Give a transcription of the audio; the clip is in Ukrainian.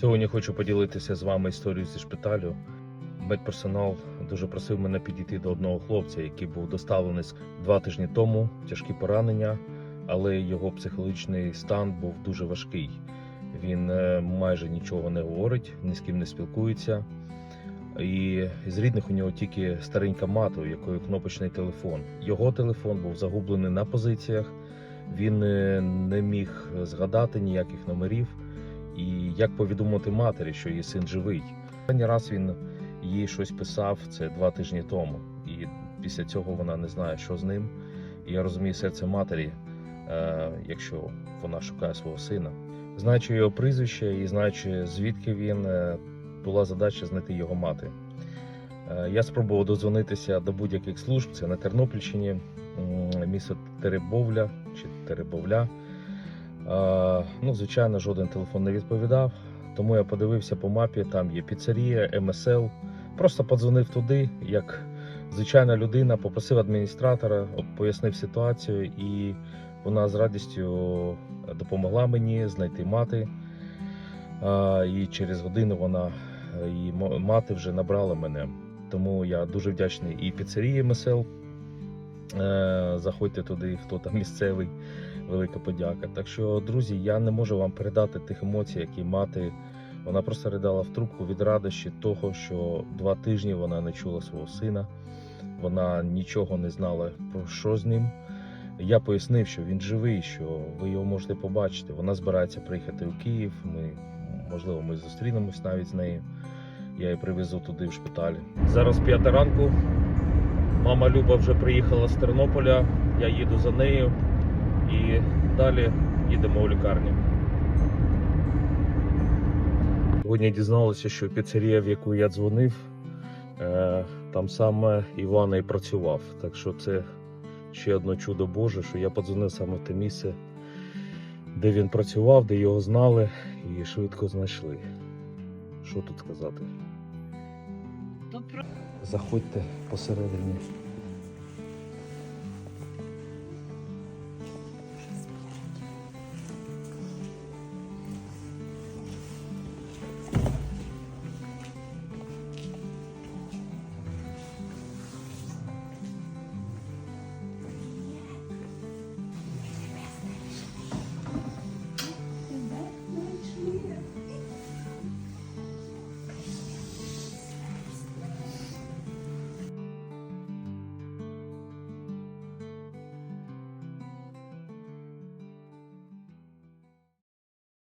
Сьогодні хочу поділитися з вами історією зі шпиталю. Медперсонал дуже просив мене підійти до одного хлопця, який був доставлений два тижні тому, тяжкі поранення, але його психологічний стан був дуже важкий. Він е, майже нічого не говорить, ні з ким не спілкується. І з рідних у нього тільки старенька мати, у якої кнопочний телефон. Його телефон був загублений на позиціях. Він е, не міг згадати ніяких номерів. І як повідомити матері, що її син живий. Останній раз він їй щось писав це два тижні тому, і після цього вона не знає, що з ним. І я розумію серце матері, е, якщо вона шукає свого сина. Знаючи його прізвище і знаючи, звідки він, е, була задача знайти його мати. Е, Я спробував дозвонитися до будь-яких служб. Це на Тернопільщині, місто Теребовля чи Теребовля. Е, Ну, звичайно, жоден телефон не відповідав. Тому я подивився по мапі, там є піцерія, МСЛ. Просто подзвонив туди, як звичайна людина, попросив адміністратора, пояснив ситуацію, і вона з радістю допомогла мені знайти мати. І через годину вона і мати вже набрала мене. Тому я дуже вдячний і піцерії МСЛ. Е, Заходьте туди, хто там місцевий. Велика подяка. Так що, друзі, я не можу вам передати тих емоцій, які мати. Вона просто ридала в трубку від радощі того, що два тижні вона не чула свого сина, вона нічого не знала про що з ним. Я пояснив, що він живий, що ви його можете побачити. Вона збирається приїхати у Київ. Ми, можливо, ми зустрінемось навіть з нею. Я її привезу туди в шпиталь. Зараз п'ята ранку. Мама Люба вже приїхала з Тернополя. Я їду за нею і далі їдемо у лікарню. Сьогодні дізналися, що піцерія, в яку я дзвонив, е, там саме Івана і працював. Так що це ще одне чудо Боже, що я подзвонив саме в те місце, де він працював, де його знали і швидко знайшли. Що тут сказати? Заходьте посередині.